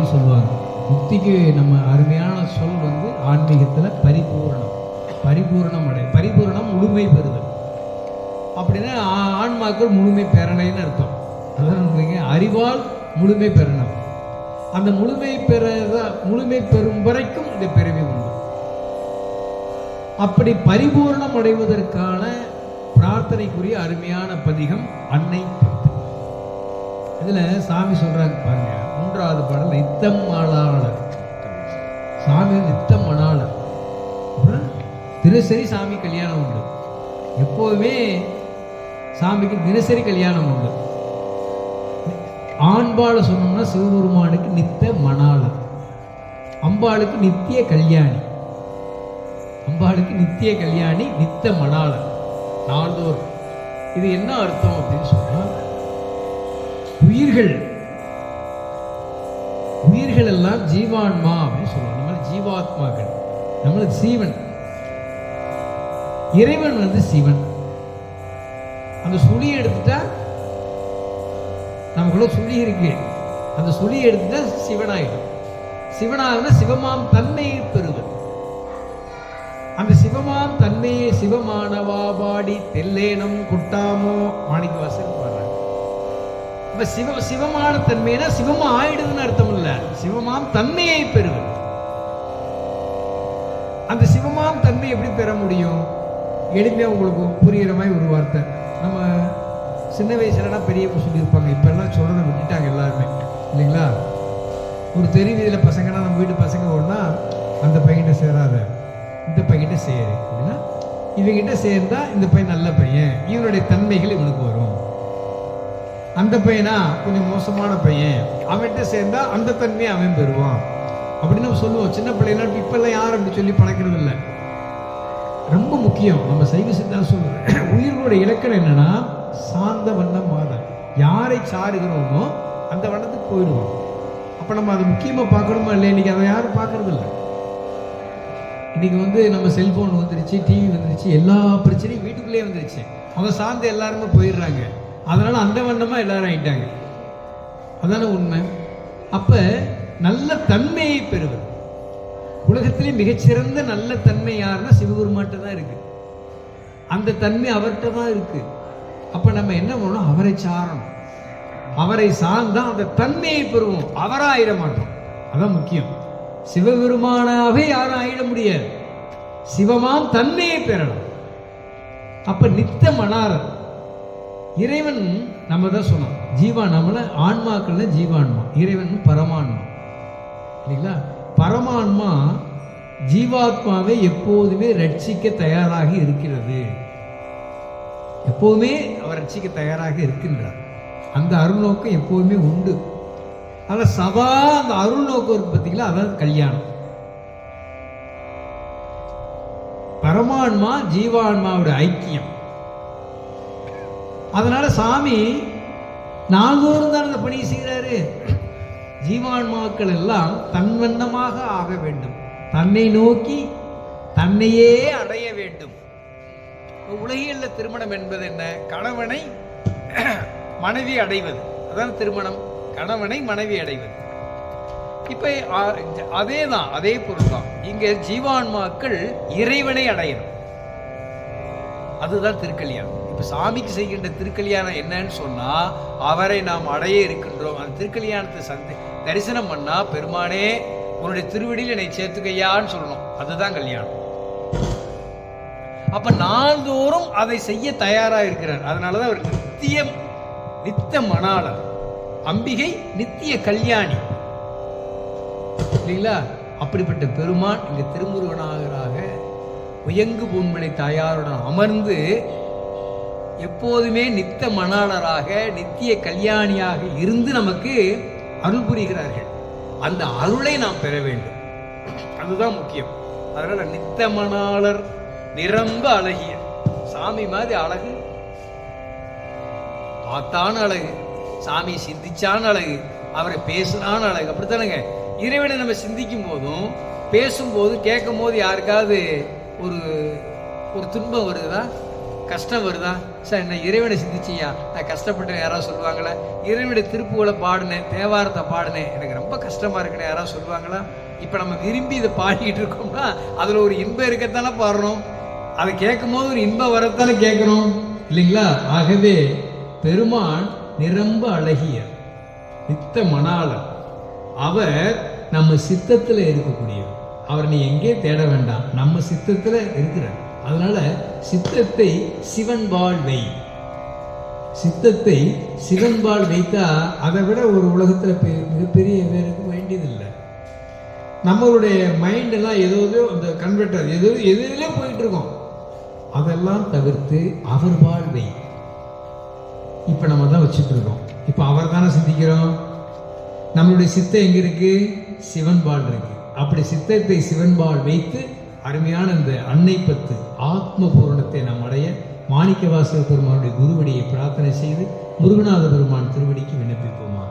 சொல்லுவாங்க. முக்திக்கு நம்ம அருமையான சொல் வந்து ஆன்மீகத்தில் பரிபூர்ணம். பரிபூர்ணம் அடை. பரிபூர்ணம் முழுமை பெறுதல். அப்படின்னா ஆன்மாக்கள் முழுமை பெறணைன்னு அர்த்தம். அதான் அறிவால் முழுமை பெறணும். அந்த முழுமை பெற முழுமை பெறும் வரைக்கும் இந்த பிறவி உண்டு. அப்படி பரிபூர்ணம் அடைவதற்கான பிரார்த்தனைக்குரிய அருமையான பதிகம் அன்னை இதுல சாமி சொல்கிறாங்க பாருங்க மூன்றாவது பாடல் நித்தம் மணாளர் சாமி நித்தம் மணாளர் தினசரி சாமி கல்யாணம் உண்டு. எப்போதுமே சாமிக்கு தினசரி கல்யாணம் உண்டு. ஆண்பாளை சொன்னோம்னா சிவபெருமானுக்கு நித்த மணாளர் அம்பாளுக்கு நித்திய கல்யாணி. அம்பாளுக்கு நித்திய கல்யாணி நித்த மணாளர் நாள்தோறும். இது என்ன அர்த்தம் அப்படின்னு சொன்னால் உயிர்கள். உயிர்கள் எல்லாம் ஜீவான்மா அப்படின்னு சொல்லுவோம் நம்ம ஜீவாத்மாக்கள். நம்மள சீவன். இறைவன் வந்து சிவன். அந்த சுழியை எடுத்துட்டா நமக்குள்ள சுழி இருக்கு. அந்த சுழியை எடுத்துட்டா சிவனாயிடும். சிவனாகனா சிவமாம் தன்மையை பெறுவது அந்த சிவமாம் தன்மையை சிவமானவா பாடி தெல்லேனம் குட்டாமோ? மாணிக்கவாசன் இப்போ சிவ சிவமான தன்மைனா சிவமா ஆயிடுதுன்னு அர்த்தம் இல்லை சிவமாம் தன்மையை பெறுவது. அந்த சிவமாம் தன்மை எப்படி பெற முடியும்? எளிமையாக உங்களுக்கு புரிகிற மாதிரி ஒரு வார்த்தை. நம்ம சின்ன வயசுலலாம் பெரியவங்க சொல்லியிருப்பாங்க. இப்போல்லாம் சொல்கிறத விட்டுட்டாங்க எல்லாருமே. இல்லைங்களா? ஒரு தெரு வீதியில் பசங்கன்னா நம்ம வீட்டு பசங்க ஒன்றா அந்த பையன்கிட்ட சேராத. இந்த பையன்கிட்ட சேரு. அப்படின்னா இவங்கிட்ட சேர்ந்தால் இந்த பையன் நல்ல பையன். இவனுடைய தன்மைகள் இவனுக்கு வரும். அந்த பையனா? கொஞ்சம் மோசமான பையன். அவன்கிட்ட சேர்ந்தா அந்த தன்மையை அவன் பெறுவான். அப்படின்னு நம்ம சொல்லுவோம். சின்ன பிள்ளைனா இப்பெல்லாம் யாரும் அப்படி சொல்லி பழக்கிறது இல்லை. ரொம்ப முக்கியம். நம்ம சைவ சித்தாந்தம் சொல்றோம் உயிர்களோட இலக்கணம் என்னன்னா சார்ந்த வண்ணம் மாதம் யாரை சாருகிறோமோ அந்த வண்ணத்துக்கு போயிடுவோம். அப்போ நம்ம அதை முக்கியமாக பார்க்கணுமா இல்லையா? இன்னைக்கு அதை யாரும் பார்க்கறது இல்லை. இன்றைக்கி வந்து நம்ம செல்ஃபோன் வந்துருச்சு டிவி வந்துருச்சு எல்லா பிரச்சனையும் வீட்டுக்குள்ளேயே வந்துருச்சு. அவங்க சார்ந்து எல்லாருமே போயிடுறாங்க. அதனால் அந்த வண்ணமாக எல்லாரும் ஆயிட்டாங்க. அதான உண்மை. அப்போ நல்ல தன்மையை பெறுவது. உலகத்திலே மிகச்சிறந்த நல்ல தன்மை யாருன்னா சிவபெருமாட்ட தான் இருக்கு. அந்த தன்மை அவர்கிட்ட தான் இருக்கு. அப்போ நம்ம என்ன பண்ணணும்? அவரை சாரணும். அவரை சார்ந்தால் அந்த தன்மையை பெறுவோம். அவராக ஆயிட மாட்டோம். அதான் முக்கியம். சிவபெருமானாவே யாரும் ஆயிட முடியாது. சிவமாம் தன்மையை பெறலாம் அப்ப நித்த மணாரர் இறைவன் நம்ம தான் சொன்னோம் ஜீவா நம்மள ஆன்மாக்கள்ல ஜீவான்மா. இறைவன் பரமான்மா. இல்லைங்களா? பரமான்மா ஜீவாத்மாவை எப்போதுமே ரட்சிக்க தயாராக இருக்கிறது. எப்போதுமே அவர் ரட்சிக்க தயாராக இருக்கின்றார். அந்த அருள்நோக்கம் எப்போதுமே உண்டு. ஆனா சதா அந்த அருள் நோக்கம் இருக்கு பார்த்தீங்களா அதான் கல்யாணம். பரமான்மா ஜீவான்மாவுடைய ஐக்கியம். அதனால சாமி நாள்தோறும் தான் அந்த பணியை செய்கிறாரு. ஜீவான்மாக்கள் எல்லாம் தன்வண்ணமாக ஆக வேண்டும். தன்னை நோக்கி தன்னையே அடைய வேண்டும். உலகியல்ல திருமணம் என்பது என்ன? கணவனை மனைவி அடைவது. அதான் திருமணம். கணவனை மனைவி அடைவது. இப்ப அதே தான் அதே பொருள் தான் இங்க ஜீவான்மாக்கள் இறைவனை அடையணும். அதுதான் திருக்கல்யாணம். இப்ப சாமிக்கு செய்கின்ற திருக்கல்யாணம் என்னன்னு சொன்னா அவரை நாம் அடைய இருக்கின்றோம். அந்த திருக்கல்யாணத்தை சந்தி தரிசனம் பண்ணா பெருமானே உன்னுடைய திருவடியில் என்னை சேர்த்துக்கையான்னு சொல்லணும். அதுதான் கல்யாணம். அப்ப நாள்தோறும் அதை செய்ய தயாரா இருக்கிறார். அதனாலதான் அவர் நித்தியம் நித்த மணாளர். அம்பிகை நித்திய கல்யாணி. இல்லைங்களா? அப்படிப்பட்ட பெருமான் இங்கே திருமுருகனாகராக உயங்கு பூண்மலை தாயாருடன் அமர்ந்து எப்போதுமே நித்த மணாளராக நித்திய கல்யாணியாக இருந்து நமக்கு அருள் புரிகிறார்கள். அந்த அருளை நாம் பெற வேண்டும். அதுதான் முக்கியம். அதனால நித்த மணாளர் நிரம்ப அழகிய. சாமி மாதிரி அழகு. பார்த்தான் அழகு. சாமி சிந்திச்சான் அழகு. அவரை பேசினான் அழகு. அப்படித்தானுங்க? இறைவனை நம்ம சிந்திக்கும் போதும் பேசும்போது கேட்கும் போது யாருக்காவது ஒரு ஒரு துன்பம் வருதா? கஷ்டம் வருதா? சார் என்ன இறைவனை சிந்திச்சியா? நான் கஷ்டப்பட்டேன் யாராவது சொல்லுவாங்களா? இறைவனுடைய திருப்புகளை பாடினேன் தேவாரத்தை பாடினேன் எனக்கு ரொம்ப கஷ்டமா இருக்குன்னு யாராவது சொல்லுவாங்களா? இப்போ நம்ம விரும்பி இதை பாடிக்கிட்டு இருக்கோம்னா அதில் ஒரு இன்பம் இருக்கத்தானே பாடுறோம். அதை கேட்கும் போது ஒரு இன்பம் வரத்தானே கேட்குறோம். இல்லைங்களா? ஆகவே பெருமான் நிரம்ப அழகியர் நித்த மணாளன் அவர் நம்ம சித்தத்தில் இருக்கக்கூடியவர். அவர் நீ எங்கே தேட வேண்டாம். நம்ம சித்தத்தில் இருக்கிறார். அதனால சித்தத்தை சிவன்பால் வை. சித்தத்தை சிவன்பால் வைத்தா அதை விட ஒரு உலகத்தில் மிகப்பெரிய வேறுக்கு வேண்டியதில்லை. நம்மளுடைய மைண்டெல்லாம் எதோ ஏதோ அந்த கன்வெர்டர் எதோ எதிரிலே போயிட்டு இருக்கோம். அதெல்லாம் தவிர்த்து அவர் வாழ்வை இப்போ நம்ம தான் வச்சுட்டு இருக்கோம். இப்போ அவர் தானே சிந்திக்கிறோம். நம்மளுடைய சித்தம் எங்கே இருக்கு? சிவன்பால் இருக்கு. அப்படி சித்தத்தை சிவன்பால் வைத்து அருமையான இந்த அன்னை பத்து ஆத்ம பூரணத்தை நாம் அடைய மாணிக்க வாசக பெருமானுடைய குருவடியை பிரார்த்தனை செய்து முருகநாத பெருமான் திருவடிக்கு விண்ணப்பிப்போமா